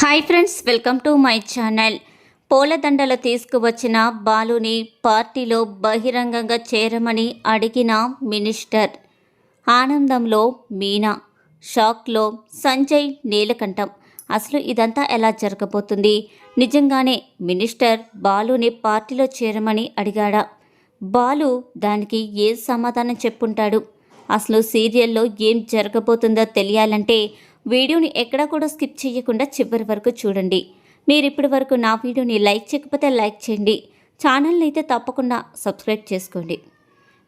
Hi friends welcome to my channel పూలదండలు తీసుకువచ్చిన బాలుని పార్టీలో బహిరంగంగా చేరమని అడిగిన మినిస్టర్. ఆనందంలో మీనా షాక్లో సంజయ్ నీలకంఠం. అసలు ఇదంతా ఎలా జరగబోతుంది? నిజంగానే మినిస్టర్ బాలుని పార్టీలో చేరమని అడిగాడా? బాలు దానికి ఏం సమాధానం చెప్పుంటాడు? అసలు సీరియల్లో ఏం జరగబోతుందో తెలియాలంటే వీడియోని ఎక్కడా కూడా స్కిప్ చేయకుండా చివరి వరకు చూడండి. మీరు ఇప్పటి వరకు నా వీడియోని లైక్ చేయకపోతే లైక్ చేయండి. ఛానల్ని అయితే తప్పకుండా సబ్స్క్రైబ్ చేసుకోండి.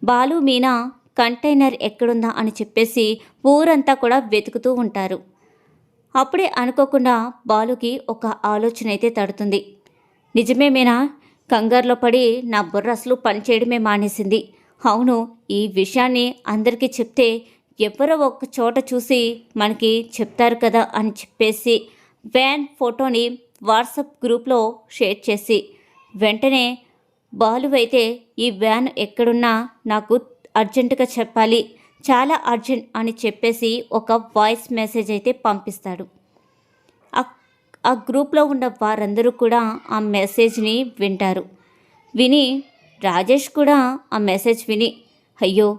బాలు మీనా కంటైనర్ ఎక్కడుందా అని చెప్పేసి ఊరంతా కూడా వెతుకుతూ ఉంటారు. అప్పుడే అనుకోకుండా బాలుకి ఒక ఆలోచన అయితే తడుతుంది. నిజమే మీనా? కంగారులో పడి నా బుర్ర అసలు పనిచేయడమే మానేసింది. అవును ఈ విషయాన్ని అందరికీ చెప్తే ఎవరో ఒక చోట చూసి మనకి చెప్తారు కదా అని చెప్పేసి వ్యాన్ ఫోటోని వాట్సాప్ గ్రూప్లో షేర్ చేసి వెంటనే బాలు అయితే ఈ వ్యాన్ ఎక్కడున్నా నాకు అర్జెంటుగా చెప్పాలి చాలా అర్జెంట్ అని చెప్పేసి ఒక వాయిస్ మెసేజ్ అయితే పంపిస్తాడు. ఆ- ఆ గ్రూప్లో ఉన్న వారందరూ కూడా ఆ మెసేజ్ని వింటారు. విని రాజేష్ కూడా ఆ మెసేజ్ విని అయ్యో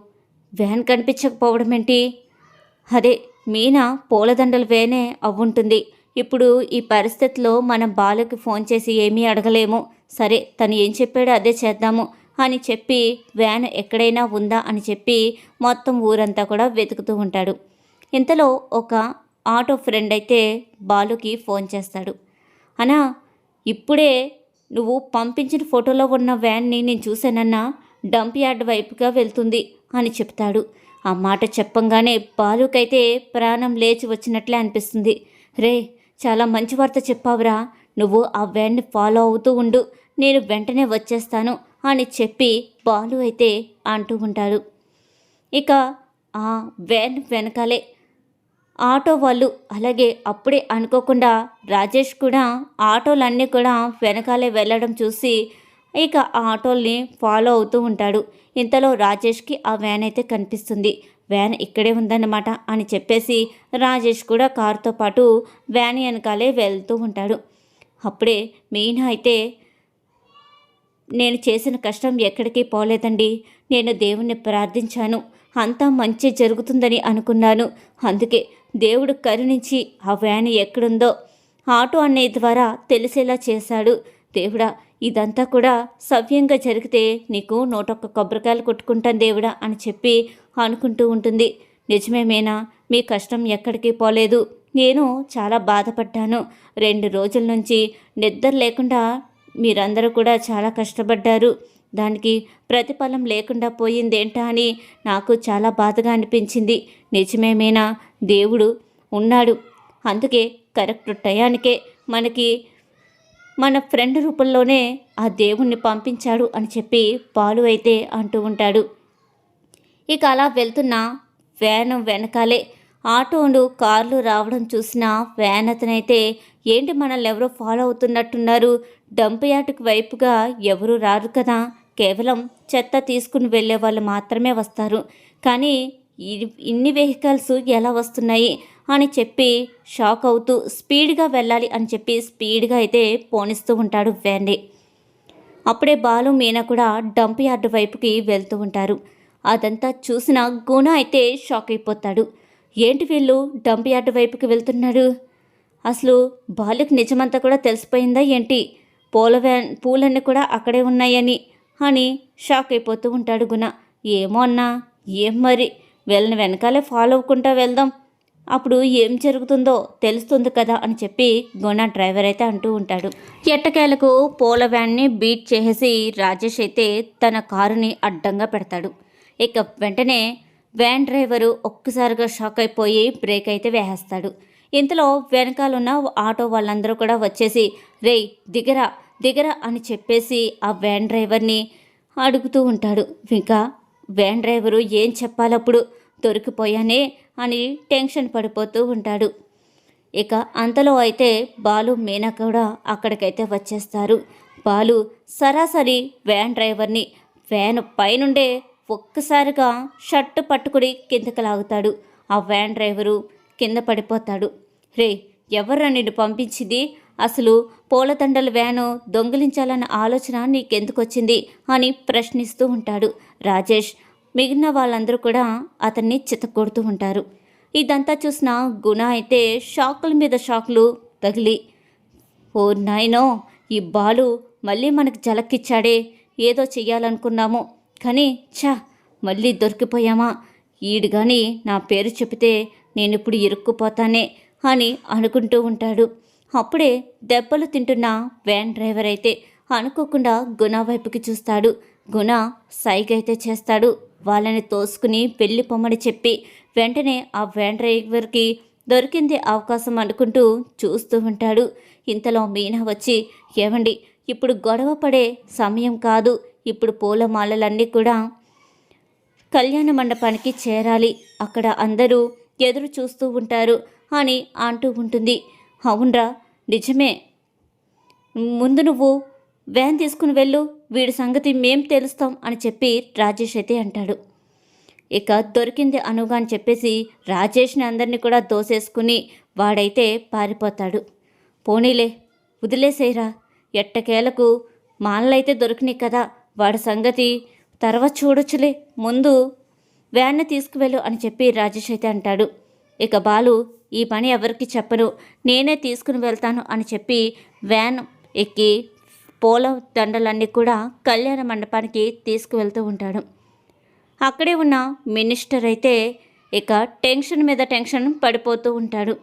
వ్యాన్ కనిపించకపోవడం ఏంటి అదే మీనా పూలదండలు వేనే అవ్వుంటుంది. ఇప్పుడు ఈ పరిస్థితిలో మనం బాలుకి ఫోన్ చేసి ఏమీ అడగలేము. సరే తను ఏం చెప్పాడో అదే చేద్దాము అని చెప్పి వ్యాన్ ఎక్కడైనా ఉందా అని చెప్పి మొత్తం ఊరంతా కూడా వెతుకుతూ ఉంటాడు. ఇంతలో ఒక ఆటో ఫ్రెండ్ అయితే బాలుకి ఫోన్ చేస్తాడు. అనా ఇప్పుడే నువ్వు పంపించిన ఫోటోలో ఉన్న వ్యాన్ని నేను చూశానన్నా డంప్ యార్డ్ వైపుగా వెళ్తుంది. అని చెప్తాడు. ఆ మాట చెప్పంగానే బాలుకైతే ప్రాణం లేచి వచ్చినట్లే అనిపిస్తుంది. రే చాలా మంచి వార్త చెప్పావురా. నువ్వు ఆ వ్యాన్ని ఫాలో అవుతూ ఉండు. నేను వెంటనే వచ్చేస్తాను అని చెప్పి బాలు అయితే అంటూ ఉంటాడు. ఇక ఆ వ్యాన్ వెనకాలే ఆటో వాళ్ళు అలాగే అప్పుడే అనుకోకుండా రాజేష్ కూడా ఆటోలన్నీ కూడా వెనకాలే వెళ్ళడం చూసి ఇక ఆ ఆటోల్ని ఫాలో అవుతూ ఉంటాడు. ఇంతలో రాజేష్కి ఆ వ్యాన్ అయితే కనిపిస్తుంది. వ్యాన్ ఇక్కడే ఉందన్నమాట అని చెప్పేసి రాజేష్ కూడా కారుతో పాటు వ్యాన్ వెనకాలే వెళ్తూ ఉంటాడు. అప్పుడే మీనా అయితే నేను చేసిన కష్టం ఎక్కడికి పోలేదండి. నేను దేవుణ్ణి ప్రార్థించాను. అంతా మంచి జరుగుతుందని అనుకున్నాను. అందుకే దేవుడు కరుణించి ఆ వ్యాన్ ఎక్కడుందో ఆటో అనే ద్వారా తెలిసేలా చేశాడు. దేవుడా ఇదంతా కూడా సవ్యంగా జరిగితే నీకు నూటొక్క కొబ్బరికాయలు కొట్టుకుంటాను దేవుడా అని చెప్పి అనుకుంటూ ఉంటుంది. నిజమేమేనా మీ కష్టం ఎక్కడికి పోలేదు. నేను చాలా బాధపడ్డాను. రెండు రోజుల నుంచి నిద్ర లేకుండా మీరందరూ కూడా చాలా కష్టపడ్డారు. దానికి ప్రతిఫలం లేకుండా పోయిందేంటా అని నాకు చాలా బాధగా అనిపించింది. నిజమేమేనా దేవుడు ఉన్నాడు. అందుకే కరెక్ట్ టయానికే మనకి మన ఫ్రెండ్ రూపంలోనే ఆ దేవుణ్ణి పంపించాడు అని చెప్పి పాలు అయితే అంటూ ఉంటాడు. ఇక అలా వెళ్తున్న వ్యాన్ వెనకాలే ఆటోలు కార్లు రావడం చూసిన వ్యాన్ అతనైతే ఏంటి మనల్ని ఎవరో ఫాలో అవుతున్నట్టున్నారు? డంప్ యార్డ్కి వైపుగా ఎవరు రారు కదా? కేవలం చెత్త తీసుకుని వెళ్ళే వాళ్ళు మాత్రమే వస్తారు. కానీ ఇన్ని వెహికల్స్ ఎలా వస్తున్నాయి? అని చెప్పి షాక్ అవుతూ స్పీడ్గా వెళ్ళాలి అని చెప్పి స్పీడ్గా అయితే పోనిస్తూ ఉంటాడు వ్యాన్ని అప్పుడే బాలు మీనా కూడా డంప్ యార్డ్ వైపుకి వెళ్తూ ఉంటారు. అదంతా చూసిన గుణ అయితే షాక్ అయిపోతాడు. ఏంటి వీళ్ళు డంప్ యార్డ్ వైపుకి వెళ్తున్నాడు అసలు బాలుకి నిజమంతా కూడా తెలిసిపోయిందా ఏంటి? పూల వ్యాన్ పూలన్నీ కూడా అక్కడే ఉన్నాయని అని షాక్ అయిపోతూ ఉంటాడు గుణ. ఏమో అన్నా ఏం మరి? వీళ్ళని వెనకాలే ఫాలో అవ్వకుండా వెళ్దాం. అప్పుడు ఏం జరుగుతుందో తెలుస్తుంది కదా అని చెప్పి గుణ డ్రైవర్ అయితే అంటూ ఉంటాడు. ఎట్టకేలకు పూల వ్యాన్ని బీట్ చేసేసి రాజేష్ అయితే తన కారుని అడ్డంగా పెడతాడు. ఇక వెంటనే వ్యాన్ డ్రైవరు ఒక్కసారిగా షాక్ అయిపోయి బ్రేక్ అయితే వేసేస్తాడు. ఇంతలో వెనకాలన్న ఆటో వాళ్ళందరూ కూడా వచ్చేసి రేయ్ దిగరా దిగరా అని చెప్పేసి ఆ వ్యాన్ డ్రైవర్ని అడుగుతూ ఉంటాడు. ఇంకా వ్యాన్ డ్రైవరు ఏం చెప్పాలప్పుడు దొరికిపోయానే అని టెన్షన్ పడిపోతూ ఉంటాడు. ఇక అంతలో అయితే బాలు మీనా కూడా అక్కడికైతే వచ్చేస్తారు. బాలు సరాసరి వ్యాన్ డ్రైవర్ని వ్యాన్ పైనుండే ఒక్కసారిగా షర్టు పట్టుకుని కిందకి లాగుతాడు. ఆ వ్యాన్ డ్రైవరు కింద పడిపోతాడు. రే ఎవర్రా నిన్ను పంపించింది? అసలు పూలదండల వ్యాను దొంగిలించాలన్న ఆలోచన నీకెందుకొచ్చింది? అని ప్రశ్నిస్తూ ఉంటాడు. రాజేష్ మిగిలిన వాళ్ళందరూ కూడా అతన్ని చితకొడుతూ ఉంటారు. ఇదంతా చూసిన గుణ అయితే షాకుల మీద షాకులు తగిలి ఓ నాయనో ఈ బాలు మళ్ళీ మనకు జలక్కిచ్చాడే ఏదో చెయ్యాలనుకున్నాము. కానీ ఛా మళ్ళీ దొరికిపోయామా? ఈడు కానీ నా పేరు చెబితే నేనిప్పుడు ఇరుక్కుపోతానే అని అనుకుంటూ ఉంటాడు. అప్పుడే దెబ్బలు తింటున్న వ్యాన్ డ్రైవర్ అయితే అనుకోకుండా గుణ వైపుకి చూస్తాడు. గుణ సైగైతే చేస్తాడు. వాళ్ళని తోసుకుని పెళ్ళి పొమ్మని చెప్పి వెంటనే ఆ వ్యాన్ డ్రైవర్కి దొరికింది అవకాశం అనుకుంటూ చూస్తూ ఉంటాడు. ఇంతలో మీనా వచ్చి ఏమండి ఇప్పుడు గొడవ పడే సమయం కాదు. ఇప్పుడు పూలమాలలన్నీ కూడా కళ్యాణ మండపానికి చేరాలి. అక్కడ అందరూ ఎదురు చూస్తూ ఉంటారు అని అంటూ ఉంటుంది. అవునరా నిజమే. ముందు నువ్వు వ్యాన్ తీసుకుని వెళ్ళు వీడి సంగతి మేం తెలుస్తాం అని చెప్పి రాజేష్ అయితే అంటాడు. ఇక దొరికింది అనుగా అని చెప్పేసి రాజేష్ని అందరినీ కూడా దోసేసుకుని వాడైతే పారిపోతాడు. పోనీలే వదిలేసేయరా ఎట్టకేలకు మాలైతే దొరికినాయి కదా వాడి సంగతి తర్వాత చూడొచ్చులే ముందు వ్యాన్ని తీసుకువెళ్ళు అని చెప్పి రాజేష్ అయితే అంటాడు. ఇక బాలు ఈ పని ఎవరికి చెప్పను నేనే తీసుకుని వెళ్తాను అని చెప్పి వ్యాన్ ఎక్కి పూల దండలన్నీ కూడా కళ్యాణ మండపానికి తీసుకువెళ్తూ ఉంటాడు. అక్కడే ఉన్న మినిస్టర్ అయితే ఇక టెన్షన్ మీద టెన్షన్ పడిపోతూ ఉంటాడు.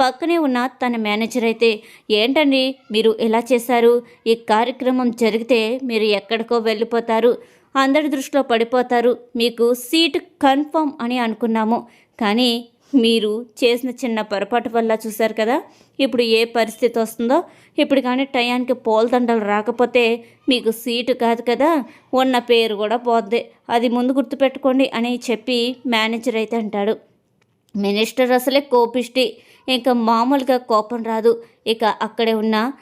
పక్కనే ఉన్న తన మేనేజర్ అయితే ఏంటండి మీరు ఎలా చేశారు? ఈ కార్యక్రమం జరిగితే మీరు ఎక్కడికో వెళ్ళిపోతారు. అందరి దృష్టిలో పడిపోతారు. మీకు సీట్ కన్ఫర్మ్ అని అనుకున్నాము. కానీ మీరు చేసిన చిన్న పొరపాటు వల్ల చూశారు కదా? ఇప్పుడు ఏ పరిస్థితి వస్తుందో? ఇప్పుడు కానీ టయానికి పోల్దండలు రాకపోతే మీకు సీటు కాదు కదా? ఉన్న పేరు కూడా పోద్ది. అది ముందు గుర్తుపెట్టుకోండి అని చెప్పి మేనేజర్ అయితే అంటాడు. మినిస్టర్ అసలే కోపిష్టి. ఇంకా మామూలుగా కోపం రాదు. ఇక అక్కడే ఉన్న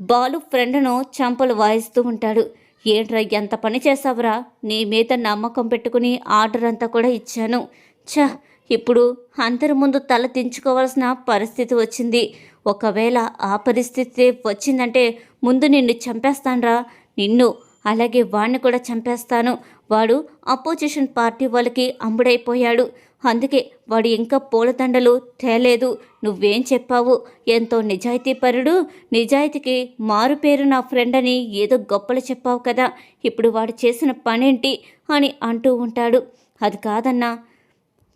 బాలు ఫ్రెండ్ను చంపలు వాయిస్తూ ఉంటాడు. ఏంట్రా ఎంత పని చేసావురా? నీ మీద నమ్మకం పెట్టుకుని ఆర్డర్ అంతా కూడా ఇచ్చాను. ఛ! ఇప్పుడు అందరి ముందు తల దించుకోవాల్సిన పరిస్థితి వచ్చింది. ఒకవేళ ఆ పరిస్థితి వచ్చిందంటే ముందు నిన్ను చంపేస్తానరా. నిన్ను అలాగే వాడిని కూడా చంపేస్తాను. వాడు అపోజిషన్ పార్టీ వాళ్ళకి అమ్ముడైపోయాడు. అందుకే వాడు ఇంకా పూలదండలు తేలేదు. నువ్వేం చెప్పావు? ఎంతో నిజాయితీపరుడు. నిజాయితీకి మారు పేరు నా ఫ్రెండ్ అని ఏదో గొప్పలు చెప్పావు కదా. ఇప్పుడు వాడు చేసిన పనేంటి? అని అంటూ ఉంటాడు. అది కాదన్నా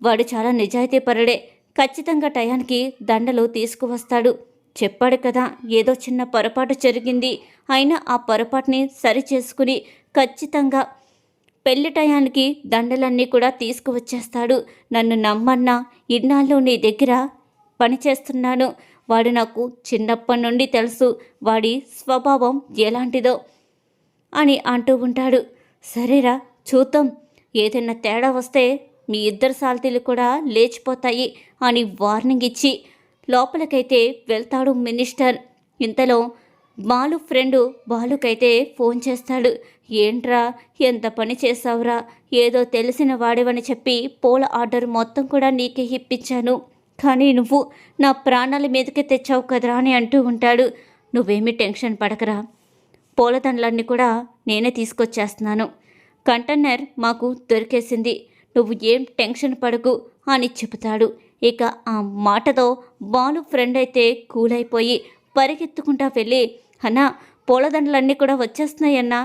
వాడు చాలా నిజాయితీ పరుడే. ఖచ్చితంగా టయానికి దండలు తీసుకువస్తాడు. చెప్పాడు కదా ఏదో చిన్న పొరపాటు జరిగింది. అయినా ఆ పొరపాటుని సరి చేసుకుని ఖచ్చితంగా పెళ్ళి టయానికి దండలన్నీ కూడా తీసుకువచ్చేస్తాడు. నన్ను నమ్మన్నా ఇన్నాళ్ళు నీ దగ్గర పనిచేస్తున్నాను. వాడు నాకు చిన్నప్పటి నుండి తెలుసు వాడి స్వభావం ఎలాంటిదో అని అంటూ ఉంటాడు. సరేరా చూద్దాం. ఏదైనా తేడా వస్తే మీ ఇద్దరు సాల్తీలు కూడా లేచిపోతాయి అని వార్నింగ్ ఇచ్చి లోపలికైతే వెళ్తాడు మినిస్టర్. ఇంతలో బాలు ఫ్రెండు బాలుకైతే ఫోన్ చేస్తాడు. ఏంట్రా ఎంత పని చేసావురా ఏదో తెలిసిన వాడివని చెప్పి పూల ఆర్డర్ మొత్తం కూడా నీకే ఇప్పించాను. కానీ నువ్వు నా ప్రాణాల మీదకే తెచ్చావు కదరా అని అంటూ ఉంటాడు. నువ్వేమీ టెన్షన్ పడకరా. పూలదండలన్నీ కూడా నేనే తీసుకొచ్చేస్తున్నాను. కంటైనర్ మాకు దొరికేసింది. నువ్వు ఏం టెన్షన్ పడకు అని చెబుతాడు. ఇక ఆ మాటతో బాలు ఫ్రెండ్ అయితే కూల్ అయిపోయి పరిగెత్తుకుంటా వెళ్ళి అన్నా పూలదండలన్నీ కూడా వచ్చేస్తున్నాయన్నా.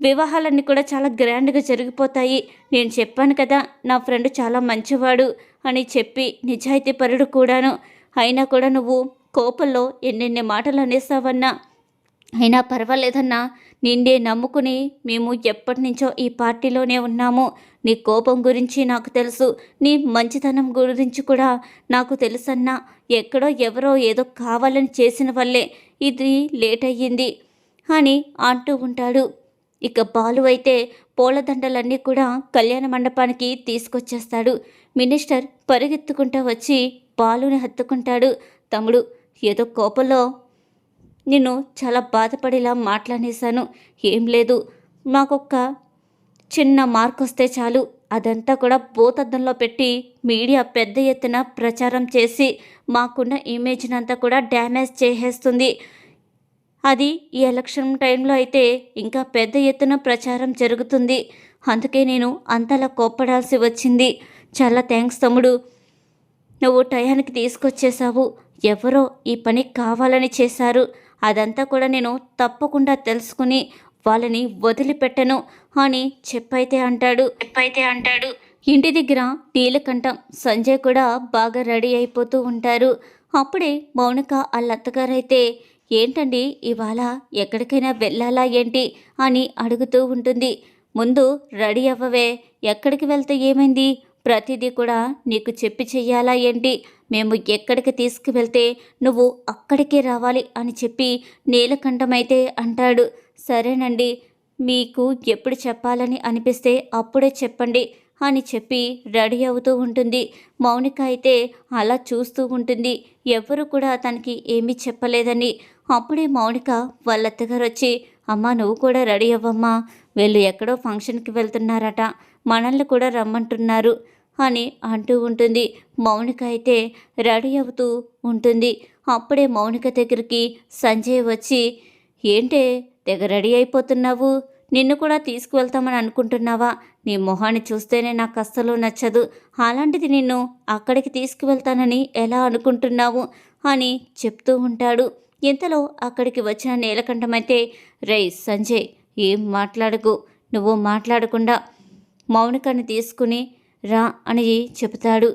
వివాహాలన్నీ కూడా చాలా గ్రాండ్గా జరిగిపోతాయి. నేను చెప్పాను కదా నా ఫ్రెండ్ చాలా మంచివాడు అని చెప్పి నిజాయితీ పరుడు కూడాను. అయినా కూడా నువ్వు కోపంలో ఎన్నెన్ని మాటలు అనేసావన్నా. అయినా పర్వాలేదన్నా. నిండే నమ్ముకుని మేము ఎప్పటి నుంచో ఈ పార్టీలోనే ఉన్నాము. నీ కోపం గురించి నాకు తెలుసు. నీ మంచితనం గురించి కూడా నాకు తెలుసన్నా. ఎక్కడో ఎవరో ఏదో కావాలని చేసిన వల్లే ఇది లేట్ అయ్యింది అని అంటూ ఉంటాడు. ఇక బాలు అయితే పూలదండలన్నీ కూడా కళ్యాణ మండపానికి తీసుకొచ్చేస్తాడు. మినిస్టర్ పరిగెత్తుకుంటూ వచ్చి బాలుని హత్తుకుంటాడు. తమ్ముడు ఏదో కోపంలో నిన్ను చాలా బాధపడేలా మాట్లాడేశాను. ఏం లేదు. మాకొక్క చిన్న మార్క్ వస్తే చాలు. అదంతా కూడా భూతద్దంలో పెట్టి మీడియా పెద్ద ఎత్తున ప్రచారం చేసి మాకున్న ఇమేజ్ని అంతా కూడా డ్యామేజ్ చేసేస్తుంది. అది ఈ ఎలక్షన్ టైంలో అయితే ఇంకా పెద్ద ఎత్తున ప్రచారం జరుగుతుంది. అందుకే నేను అంతలా కోప్పడాల్సి వచ్చింది. చాలా థ్యాంక్స్ తమ్ముడు. నువ్వు టయానికి తీసుకొచ్చేసావు ఎవరో ఈ పని కావాలని చేశారు. అదంతా కూడా నేను తప్పకుండా తెలుసుకుని వాళ్ళని వదిలిపెట్టను అని చెప్పైతే అంటాడు. చెప్పైతే అంటాడు. ఇంటి దగ్గర నీలకంఠం సంజయ్ కూడా బాగా రెడీ అయిపోతూ ఉంటారు. అప్పుడే మౌనిక వాళ్ళ అత్తగారైతే ఏంటండి ఇవాళ ఎక్కడికైనా వెళ్ళాలా ఏంటి? అని అడుగుతూ ఉంటుంది. ముందు రెడీ అవ్వవే ఎక్కడికి వెళ్తే ఏమైంది? ప్రతిదీ కూడా నీకు చెప్పి చెయ్యాలా ఏంటి? మేము ఎక్కడికి తీసుకువెళ్తే నువ్వు అక్కడికే రావాలి అని చెప్పి నీలకంఠమైతే అంటాడు. సరేనండి మీకు ఎప్పుడు చెప్పాలని అనిపిస్తే అప్పుడే చెప్పండి అని చెప్పి రెడీ అవుతూ ఉంటుంది. మౌనిక అయితే అలా చూస్తూ ఉంటుంది. ఎవరు కూడా తనకి ఏమీ చెప్పలేదని. అప్పుడే మౌనిక వాళ్ళ అత్తగారు వచ్చి అమ్మ నువ్వు కూడా రెడీ అవ్వమ్మా. వీళ్ళు ఎక్కడో ఫంక్షన్కి వెళ్తున్నారట. మనల్ని కూడా రమ్మంటున్నారు. అని అంటూ ఉంటుంది. మౌనిక అయితే రెడీ అవుతూ ఉంటుంది. అప్పుడే మౌనిక దగ్గరికి సంజయ్ వచ్చి ఏంటే తెగ రెడీ అయిపోతున్నావు? నిన్ను కూడా తీసుకువెళ్తామని అనుకుంటున్నావా? నీ మొహాన్ని చూస్తేనే నాకు అస్సలు నచ్చదు. అలాంటిది నిన్ను అక్కడికి తీసుకువెళ్తానని ఎలా అనుకుంటున్నావు? అని చెప్తూ ఉంటాడు. ఇంతలో అక్కడికి వచ్చిన నీలకంఠమైతే రై సంజయ్ ఏం మాట్లాడకు? నువ్వు మాట్లాడకుండా. మౌనికను తీసుకుని రా అని చెబుతాడు.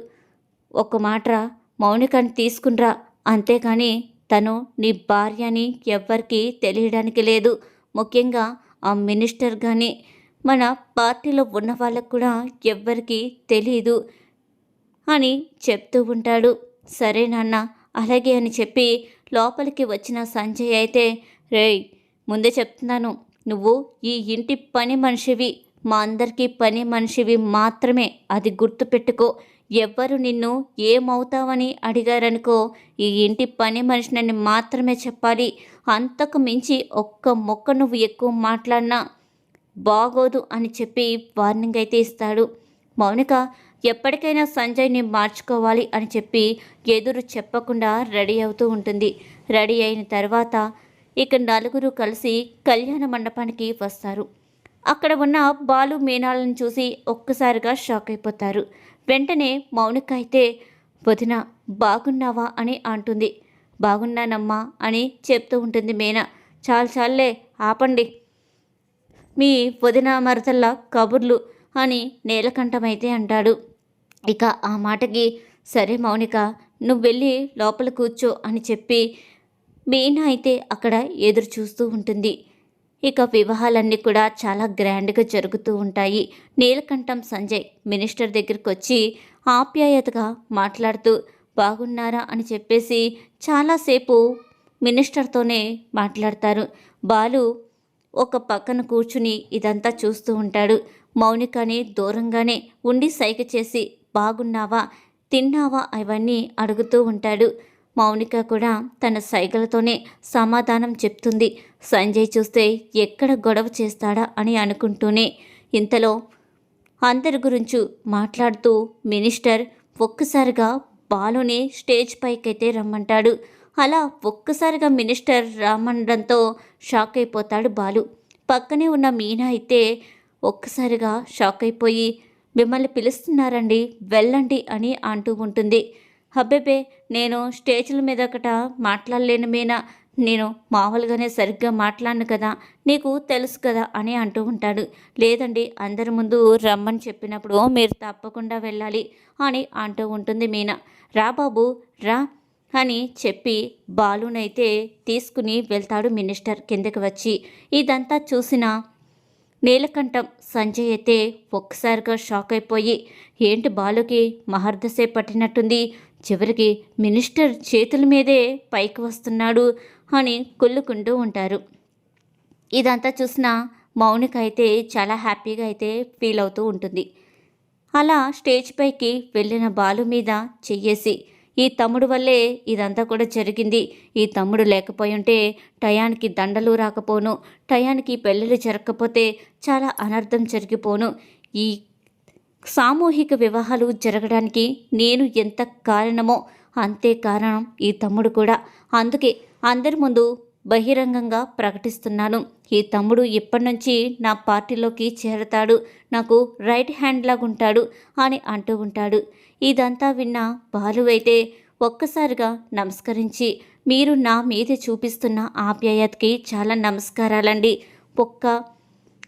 ఒక మాట రా మౌనికని తీసుకునిరా. అంతేకాని తను నీ భార్య అని ఎవ్వరికీ తెలియడానికి లేదు. ముఖ్యంగా ఆ మినిస్టర్ కానీ మన పార్టీలో ఉన్న వాళ్ళకు కూడా ఎవ్వరికీ తెలియదు అని చెప్తూ ఉంటాడు. సరే నాన్న అలాగే అని చెప్పి లోపలికి వచ్చిన సంజయ్ అయితే రేయ్ ముందే చెప్తున్నాను. నువ్వు ఈ ఇంటి పని మనిషివి. మా అందరికీ పని మనిషివి మాత్రమే. అది గుర్తుపెట్టుకో. ఎవ్వరు నిన్ను ఏమవుతావని అడిగారనుకో ఈ ఇంటి పని మనిషినని మాత్రమే చెప్పాలి. అంతకు మించి ఒక్క మొక్క నువ్వు ఎక్కువ మాట్లాడినా బాగోదు అని చెప్పి వార్నింగ్ అయితే ఇస్తాడు. మౌనిక ఎప్పటికైనా సంజయ్ని మార్చుకోవాలి అని చెప్పి ఎదురు చెప్పకుండా రెడీ అవుతూ ఉంటుంది. రెడీ అయిన తర్వాత ఇక నలుగురు కలిసి కళ్యాణ మండపానికి వస్తారు. అక్కడ ఉన్న బాలు మీనాలను చూసి ఒక్కసారిగా షాక్ అయిపోతారు. వెంటనే మౌనిక అయితే వదిన బాగున్నావా? అని అంటుంది. బాగున్నానమ్మా అని చెప్తూ ఉంటుంది మీనా. చాలు చాలే ఆపండి. మీ వదిన మరతల్ల కబుర్లు అని నీలకంఠమైతే అంటాడు. ఇక ఆ మాటకి సరే మౌనిక నువ్వు వెళ్ళి లోపల కూర్చో అని చెప్పి మీనా అయితే అక్కడ ఎదురు చూస్తూ ఉంటుంది. ఇక వివాహాలన్నీ కూడా చాలా గ్రాండ్గా జరుగుతూ ఉంటాయి. నీలకంఠం సంజయ్ మినిస్టర్ దగ్గరికి వచ్చి ఆప్యాయతగా మాట్లాడుతూ బాగున్నారా? అని చెప్పేసి చాలాసేపు మినిస్టర్తోనే మాట్లాడతారు. బాలు ఒక పక్కన కూర్చుని ఇదంతా చూస్తూ ఉంటాడు. మౌనికని దూరంగానే ఉండి సైగ చేసి బాగున్నావా? తిన్నావా? అవన్నీ అడుగుతూ ఉంటాడు. మౌనిక కూడా తన సైగలతోనే సమాధానం చెప్తుంది. సంజయ్ చూస్తే ఎక్కడ గొడవ చేస్తాడా అని అనుకుంటూనే ఇంతలో అందరి గురించి మాట్లాడుతూ మినిస్టర్ ఒక్కసారిగా బాలుని స్టేజ్ పైకైతే రమ్మంటాడు. అలా ఒక్కసారిగా మినిస్టర్ రమ్మనడంతో షాక్ అయిపోతాడు బాలు. పక్కనే ఉన్న మీనా అయితే ఒక్కసారిగా షాక్ అయిపోయి మిమ్మల్ని పిలుస్తున్నారండి వెళ్ళండి అని అంటూ ఉంటుంది. అబ్బేబే నేను స్టేజ్ల మీద ఒకట మాట్లాడలేను మీనా. నేను మామూలుగానే సరిగ్గా మాట్లాడను కదా నీకు తెలుసు కదా అని అంటూ ఉంటాడు. లేదండి అందరి ముందు రమ్మని చెప్పినప్పుడు మీరు తప్పకుండా వెళ్ళాలి అని అంటూ ఉంటుంది మీనా. రా బాబు రా అని చెప్పి బాలునైతే తీసుకుని వెళ్తాడు మినిస్టర్ కిందకి వచ్చి. ఇదంతా చూసిన నీలకంఠం సంజయ్ అయితే ఒక్కసారిగా షాక్ అయిపోయి ఏంటి బాలుకి మహర్దసే పట్టినట్టుంది? చివరికి మినిస్టర్ చేతుల మీదే పైకి వస్తున్నాడు అని కొల్లుకుంటూ ఉంటారు. ఇదంతా చూసిన మౌనిక అయితే చాలా హ్యాపీగా అయితే ఫీల్ అవుతూ ఉంటుంది. అలా స్టేజ్ పైకి వెళ్ళిన బాలు మీద చెయ్యేసి ఈ తమ్ముడు వల్లే ఇదంతా కూడా జరిగింది. ఈ తమ్ముడు లేకపోయి ఉంటే టయానికి దండలు రాకపోను టయానికి పెళ్ళిళ్ళు జరగకపోతే చాలా అనర్థం జరిగిపోను. ఈ సామూహిక వివాహాలు జరగడానికి నేను ఎంత కారణమో అంతే కారణం ఈ తమ్ముడు కూడా. అందుకే అందరి ముందు బహిరంగంగా ప్రకటిస్తున్నాను. ఈ తమ్ముడు ఇప్పటి నుంచి నా పార్టీలోకి చేరతాడు. నాకు రైట్ హ్యాండ్ లాగుంటాడు అని అంటూ ఉంటాడు. ఇదంతా విన్న బాలు అయితే ఒక్కసారిగా నమస్కరించి మీరు నా మీద చూపిస్తున్న ఆప్యాయతకి చాలా నమస్కారాలండి. ఒక్క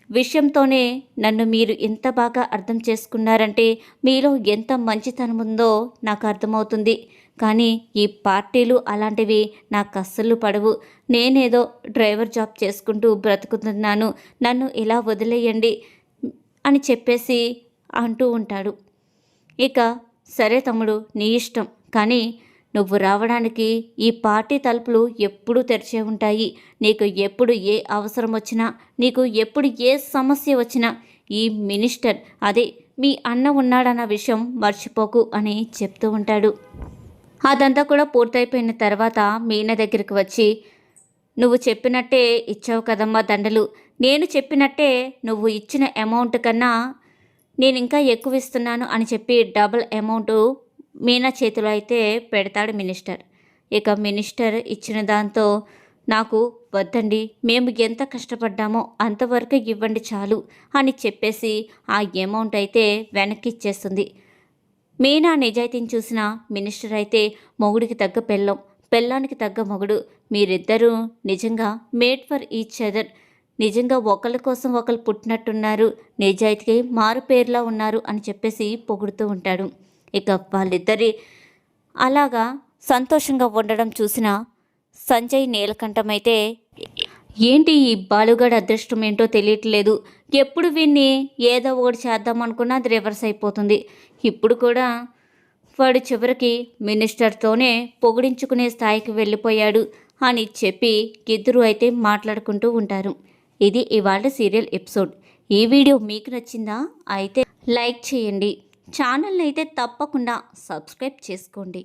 విషయంతోనే నన్ను మీరు ఎంత బాగా అర్థం చేసుకున్నారంటే మీలో ఎంత మంచితనం ఉందో నాకు అర్థమవుతుంది. కానీ ఈ పార్టీలు అలాంటివి నాకు అస్సలు పడవు. నేనేదో డ్రైవర్ జాబ్ చేసుకుంటూ బ్రతుకుతున్నాను. నన్ను ఇలా వదిలేయండి అని చెప్పేసి అంటూ ఉంటాడు. ఇక సరే తమ్ముడు నీ ఇష్టం. కానీ నువ్వు రావడానికి ఈ పార్టీ తలుపులు ఎప్పుడూ తెరిచే ఉంటాయి. నీకు ఎప్పుడు ఏ అవసరం వచ్చినా నీకు ఎప్పుడు ఏ సమస్య వచ్చినా ఈ మినిస్టర్ అదే మీ అన్న ఉన్నాడన్న విషయం మర్చిపోకు అని చెప్తూ ఉంటాడు. అదంతా కూడా పూర్తయిపోయిన తర్వాత మీనా దగ్గరికి వచ్చి నువ్వు చెప్పినట్టే ఇచ్చావు కదమ్మా దండలు. నేను చెప్పినట్టే నువ్వు ఇచ్చిన అమౌంట్ కన్నా నేను ఇంకా ఎక్కువ ఇస్తున్నాను అని చెప్పి డబుల్ అమౌంట్ మీనా చేతిలో అయితే పెడతాడు మినిస్టర్. ఇక మినిస్టర్ ఇచ్చిన దాంతో నాకు వద్దండి మేము ఎంత కష్టపడ్డామో అంతవరకు ఇవ్వండి చాలు అని చెప్పేసి ఆ అమౌంట్ అయితే వెనక్కి ఇచ్చేస్తుంది. మీనా నిజాయితీని చూసిన మినిస్టర్ అయితే మొగుడికి తగ్గ పెళ్ళం పెళ్ళానికి తగ్గ మొగుడు. మీరిద్దరూ నిజంగా మేడ్ ఫర్ ఈచ్ అదర్. నిజంగా ఒకరి కోసం ఒకరు పుట్టినట్టున్నారు నిజాయితీకి మారు పేర్లా ఉన్నారు అని చెప్పేసి పొగుడుతూ ఉంటాడు. ఇక వాళ్ళిద్దరి అలాగా సంతోషంగా ఉండడం చూసిన సంజయ్ నీలకంఠమైతే ఏంటి ఈ బాలుగడ అదృష్టం ఏంటో తెలియట్లేదు. ఎప్పుడు విన్ని ఏదో ఒకటి చేద్దాం అనుకున్నా అది రివర్స్ అయిపోతుంది. ఇప్పుడు కూడా వాడు చివరికి మినిస్టర్తోనే పొగిడించుకునే స్థాయికి వెళ్ళిపోయాడు అని చెప్పి ఇద్దరు అయితే మాట్లాడుకుంటూ ఉంటారు. ఇది ఇవాళ సీరియల్ ఎపిసోడ్. ఈ వీడియో మీకు నచ్చిందా? అయితే లైక్ చేయండి. ఛానల్ని అయితే తప్పకుండా సబ్స్క్రైబ్ చేసుకోండి.